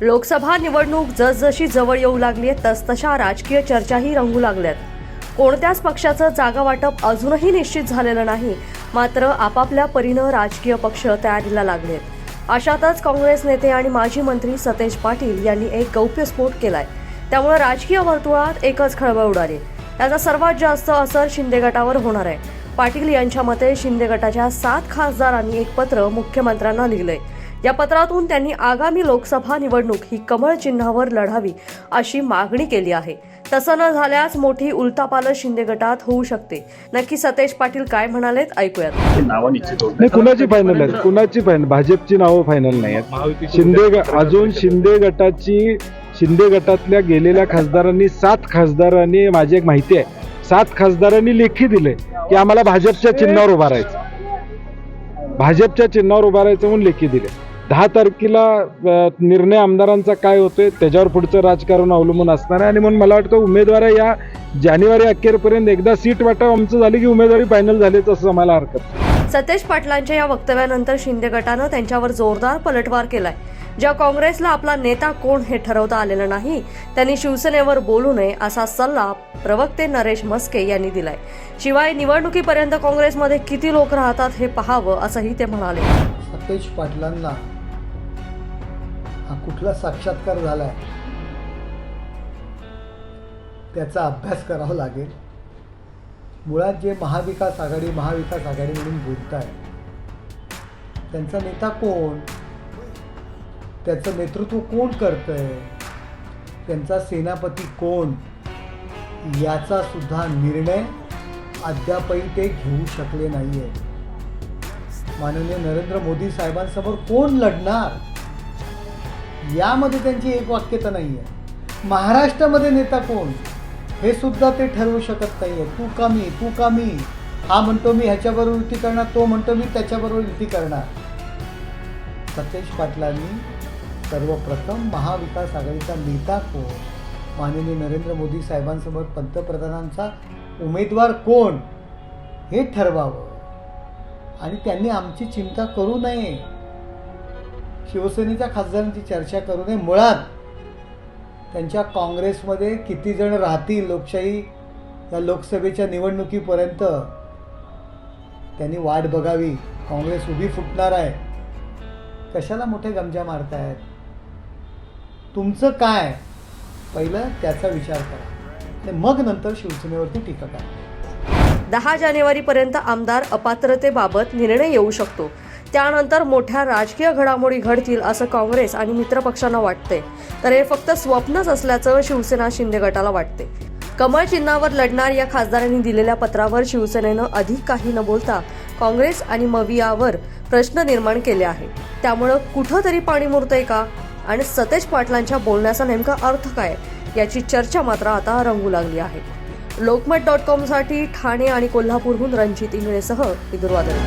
लोकसभा निवडणूक जसजशी जवळ येऊ लागली आहे तसतशा राजकीय चर्चाही रंगू लागल्यात कोणत्याच पक्षाचं जागा वाटप अजूनही निश्चित झालेलं नाही मात्र आपापल्या परीनं राजकीय पक्ष तयारीला लागलेत अशातच काँग्रेस नेते आणि माजी मंत्री सतेज पाटील यांनी एक गौप्यस्फोट केलाय. त्यामुळे राजकीय वर्तुळात एकच खळबळ उडाली. त्याचा सर्वात जास्त असर शिंदे गटावर होणार आहे. पाटील यांच्या मते शिंदे गटाच्या सात खासदारांनी एक पत्र मुख्यमंत्र्यांना लिहिलंय. या पत्रातून त्यांनी आगामी लोकसभा निवडणूक ही कमळ चिन्हावर लढावी अशी मागणी केली आहे. तसं न झाल्यास मोठी उलथापाल शिंदे गटात होऊ शकते. नक्की सतेज पाटील काय म्हणालेत ऐकूयात. नाही कुणाची फायनल आहे? कुणाची फायनल भाजपची नावं फायनल नाही आहेत. शिंदे ग- अजून शिंदे गटाची शिंदे गटातल्या गेलेल्या खासदारांनी सात खासदारांनी माझी एक माहिती आहे. सात खासदारांनी लेखी दिले की आम्हाला भाजपच्या चिन्हावर उभा राहायचं. भाजपच्या चिन्हावर उभा राहायचं म्हणून लेखी दिले. दहा तारखेला निर्णय आमदारांचा काय होतोय त्याच्यावर पुढचं राजकारण अवलंबून असणार आहे. आणि म्हणून मला वाटतं उमेदवार या जानेवारी अखेरपर्यंत एकदा सीट वाटप आमचं झाली की उमेदवारी फायनल झालीच असं आम्हाला हरकत. सतेज पाटलांच्या या वक्तव्यानंतर शिंदे गटानं त्यांच्यावर जोरदार पलटवार केलाय. ज्या काँग्रेसला आपला नेता कोण हे ठरवता आलेलं नाही त्यांनी शिवसेनेवर बोलू नये असा सल्ला प्रवक्ते नरेश मस्के यांनी दिलाय. शिवाय निवडणुकीपर्यंत काँग्रेसमध्ये किती लोक राहतात हे पाहावं असंही ते म्हणाले. सतेज पाटलांना हा कुठला साक्षात्कार झालाय? त्याचा अभ्यास करावा लागेल. मुळात जे महाविकास आघाडी महाविकास आघाडी म्हणून बोलताय त्यांचा नेता कोण? त्याचं नेतृत्व कोण करतंय? त्यांचा सेनापती कोण? याचा सुद्धा निर्णय अद्यापही ते घेऊ शकले नाही आहे माननीय नरेंद्र मोदी साहेबांसमोर कोण लढणार? यामध्ये त्यांची एक वाक्यता नाही आहे महाराष्ट्रामध्ये नेता कोण? हे सुद्धा ते ठरवू शकत नाही आहे तू कमी तू कमी. हा म्हणतो मी ह्याच्याबरोबर युती करणार तो म्हणतो मी त्याच्याबरोबर युती करणार. सतेज पाटलांनी सर्वप्रथम महाविकास आघाडीचा नेता कोण? माननीय नरेंद्र मोदी साहेबांसमोर पंतप्रधानांचा उमेदवार कोण? हे ठरवावं. आणि त्यांनी आमची चिंता करू नये. शिवसेनेच्या खासदारांची चर्चा करू नये. मुळात त्यांच्या काँग्रेसमध्ये किती जण राहतील लोकशाही या लोकसभेच्या निवडणुकीपर्यंत त्यांनी वाट बघावी. काँग्रेस उभी फुटणार आहे. कशाला मोठे गमजा मारतायत? तुमचं काय? पहिलं त्याचा विचार करा. आणि मग नंतर शिवसेनेवरती टीका करा. दहा जानेवारीपर्यंत आमदार अपात्रतेबाबत निर्णय येऊ शकतो. त्यानंतर मोठ्या राजकीय घडामोडी घडतील असं काँग्रेस आणि मित्रपक्षांना वाटते तर हे फक्त स्वप्नच असल्याचं शिवसेना शिंदे गटाला वाटते कमळ चिन्हावर लढणार या खासदारांनी दिलेल्या पत्रावर शिवसेनेनं अधिक काही न बोलता काँग्रेस आणि मवियावर प्रश्न निर्माण केले आहे त्यामुळं कुठंतरी पाणी मुरतंय का? आणि सतेज पाटलांच्या बोलण्याचा नेमका अर्थ काय? याची चर्चा मात्र आता रंगू लागली आहे. लोकमत डॉट कॉमसाठी ठाणे आणि कोल्हापूरहून रणजित इंगळेसह विदुर्वादन